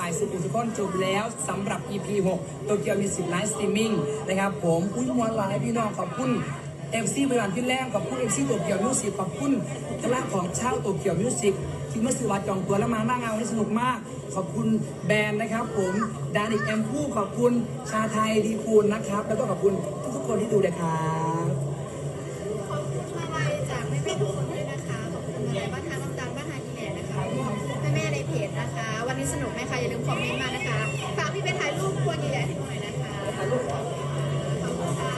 ฝ่ายสุขุมสุขนจบแล้วสำหรับ EP 6โตเกียวมีสิบไลฟ์สตรีมมิ่งนะครับผมอุ้ยมวลหลายพี่น้องขอบคุณเอฟซีบริวารพี่แรกขอบคุณเอฟซีโตเกียวมิวสิกขอบคุณคณะของเช่าโตเกียวมิวสิกที่เมื่อสื่อวัดจองตัวแล้วมาหน้างานวันนี้สนุกมาก ขอบคุณแบรนด์นะครับ ผมดานิกแอมพูขอบคุณชาไทยดีคูณนะครับ แล้วก็ขอบคุณทุกๆคนที่ดูเลยครับ นี้สนุกไหมคะอย่าลืมคอมเมนต์มานะคะฝากพี่ไปถ่ายรูปควรใหญ่ๆให้หน่อยนะคะขอบคุณค่ะ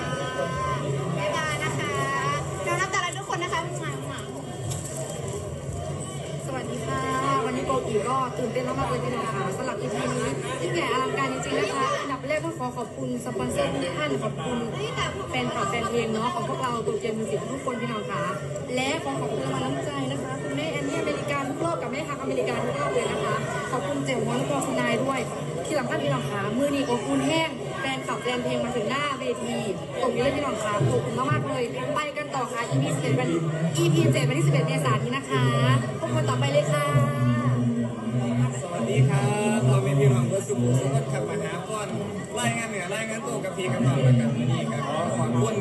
บ๊ายบายนะคะเราน้ำตาลทุกคนนะคะหวังหวังสวัสดีค่ะ วันนี้โกกีก็ตื่นเต้นมากๆเลยที่น้องค่ะสำหรับ EP นี้ยิ่งใหญ่อลังการจริงๆนะคะ สปอนเซอร์ทุกท่านขอบคุณแฟนคลับแฟนเพลงเนาะของพวกเราตัวเจมมิวสิกทุกคนพี่น้องค่ะและขอขอบคุณราลน้ำใจนะคะคุณแม่แอนนี่อเมริกันทุกรอบกับแม่ฮักอเมริกันทุกรอบเลยนะคะ ขอบคุณเจ๋วมอนและก็คุณนายด้วย ที่สำคัญพี่น้องค่ะมือนี้อบอุ่นแห้งแฟนคลับแฟนเพลงมาถึงหน้าเวทีตรงนี้เลยพี่น้องค่ะขอบคุณมากๆเลย ไปกันต่อค่ะ EP 11วัน EP 7วันที่11เมษายนนี้นะคะพบกันต่อไป พี่น้องเบอร์สุขุมสุขขับมาหาก่อนรายงานเหนือรายงานตัวกับพี่กับน้องแล้วกันนนี้ครับขอขอบคุณ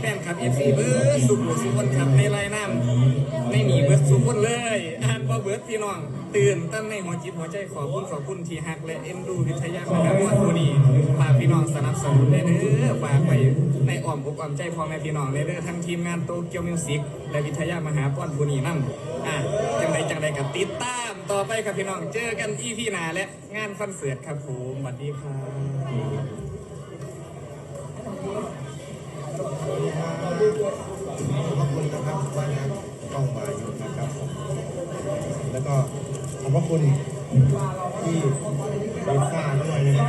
แฟนคลับเอฟซีเบอร์สุขุมสุขขับในรายน้ำไม่หนีเบิร์ดสุขคนเลยอ่านพอเบิร์ดพี่น้อง ตื่นตั้งในหัวจิตหัวใจขอบคุณขอบคุณที่ฮักและเอ็นดูวิทยามหาวันผู้นี้ฝากพี่น้องสนับสนุนได้เด้อฝากไปในอ้อมอกอ้อมใจพ่อแม่พี่น้องได้เด้อทั้งทีมงานโตเกียวมิวสิกและวิทยามหาป้อนผู้นี้นั่อะจังใดจังใดกับติดตาม ต่อไปครับพี่น้องเจอกันอีพีหน้าและงานคอนเสิร์ตครับผมสวัสดีครับขอบคุณนะครับบ้านน้ำกล้องวาอยุนะครับ แล้วก็ขอบพระคุณที่เบซ่าด้วยนะครับ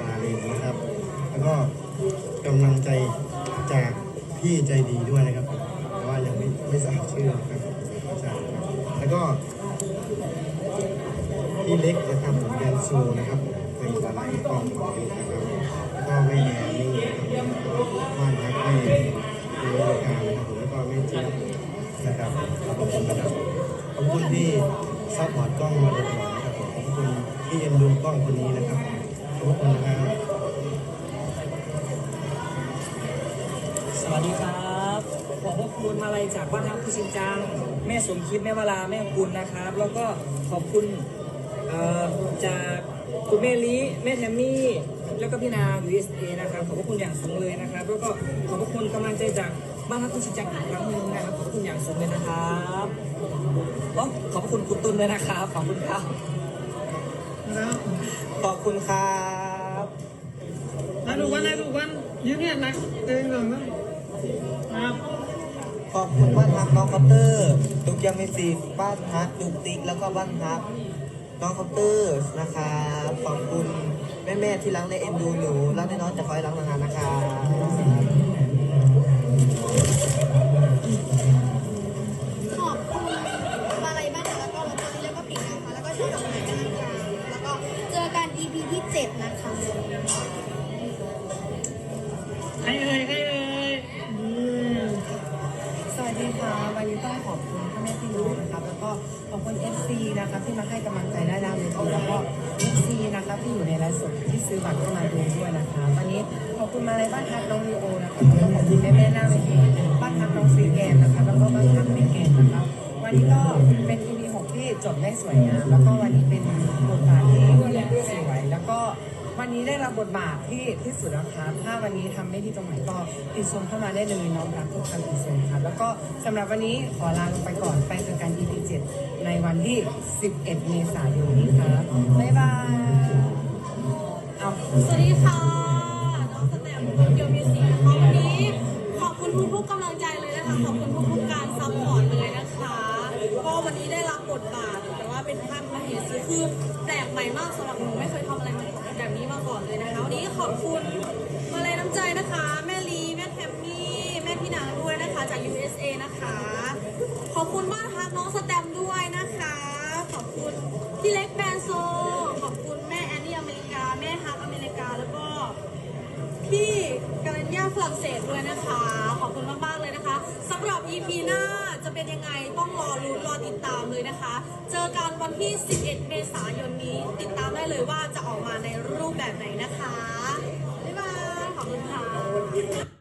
มาเลนนะครับ แล้วก็กำลังใจจากพี่ใจดีด้วยนะครับ แต่ว่ายังไม่ไม่ทราบชื่อนะครับแล้วก็ พี่เล็กนะครับผมแดนซูนะครับเป็นสไลด์กล้องวายุนะครับแล้วก็ไม่แอนนี่นะครับบ้านพักไม่ดูรายการนะครับผมแล้วก็ไม่จิ้มนะครับขอบคุณนะครับขอบคุณที่ซัพพอร์ตกล้องมาโดยตลอดนะครับผมขอบคุณที่เอ็นดูกล้องคนนี้นะครับขอบคุณนะครับสวัสดีครับขอบพระ คุณมาลัยจากบ้านฮักผู้ชินจัง แม่สมคิดแม่วลาแม่กุลนะครับ แล้วก็ขอบคุณจากคุณแม่ลิแม่แทมมี่ แล้วก็พี่นาง USA นะครับ ขอบคุณอย่างสูงเลยนะครับ แล้วก็ขอบคุณกำลังใจจากบ้านฮักผู้ชินจังอีกครั้งหนึ่งนะครับ ขอบคุณอย่างสูงเลยนะครับอ๋อขอบคุณคุณตุ้นด้วยนะครับ ขอบคุณครับ ขอบคุณครับนายดูวันนายดูวันยืนเนี่ยนายเองหนึ่งนะครับ ขอบคุณบ้านฮักน้องคอปเตอร์ตุกยังมีสีบ้านฮักตุกติ๊กแล้วก็บ้านฮักน้องคอปเตอร์นะครับขอบคุณแม่แม่ๆที่รักในเอ็นดูหนูรักในน้องจะคอยรักนานๆนะคะขอบคุณมาลัยบ้านทางแล้วก็ลอตเตอรี่แล้วก็ปิดนะคะแล้วก็ช่วยดอกไม้กันนะคะแล้วก็เจอกัน EP ที่7นะคะ อบคุณ FC นะคะที่มาให้กำลังใจได้ดางเวทีแล้วก็ FC นะคะที่อยู่ในไลฟ์สดที่ซื้อบัตรเข้ามาดูด้วยนะคะวันนี้ขอบคุณมาเลยบ้านพักน้องลีโอนะคะแล้วก็ขอบคุณแม่แม่หน้าเวทีบ้านพักน้องซีแกนนะคะแล้วก็บ้านพักเมแกนนะคะวันนี้ก็เป็น EP 6ที่จบได้สวยงามแล้วก็วันนี้เป็นบทบาท วันนี้ได้รับบทบาทที่ที่สุดแล้วครับถ้าวันนี้ทำไม่ดีตรงไหนก็ติชมเข้ามาได้เลยน้อมรับทุกคำติชมครับแล้วก็สำหรับวันนี้ขอลาลงไปก่อนไปเจอกัน EP 7ในวันที่ 11 เมษายนนี้ครับบ๊ายบายเอาสวัสดีค่ะน้องสแตมโตเกียวมิวสิกนะคะวันนี้ขอบคุณทุกๆกำลังใจเลยนะคะขอบคุณาพมาเหตุคือแปลกใหม่มากสำหรับหนูไม่เคยทำอะไรแบบนี้มาก่อนเลยนะคะวันนี้ขอบคุณมาเลยน้ำใจนะคะ แม่ลีแม่แทมมี่แม่พี่นางด้วยนะคะจาก USA นะคะ ขอบคุณบ้านฮักน้องสแตมด้วยนะคะ ขอบคุณพี่เล็กแบนโซ ขอบคุณแม่แอนนี่อเมริกา แม่ฮักอเมริกาแล้วก็พี่ ย่าฝรั่งเศสด้วยนะคะ ขอบคุณมากๆเลยนะคะสำหรับ EP หน้าจะเป็นยังไงต้องรอรู้รอติดตามเลยนะคะ เจอกันวันที่ 11 เมษายนนี้ ติดตามได้เลยว่าจะออกมาในรูปแบบไหนนะคะบ๊ายบายขอบคุณค่ะ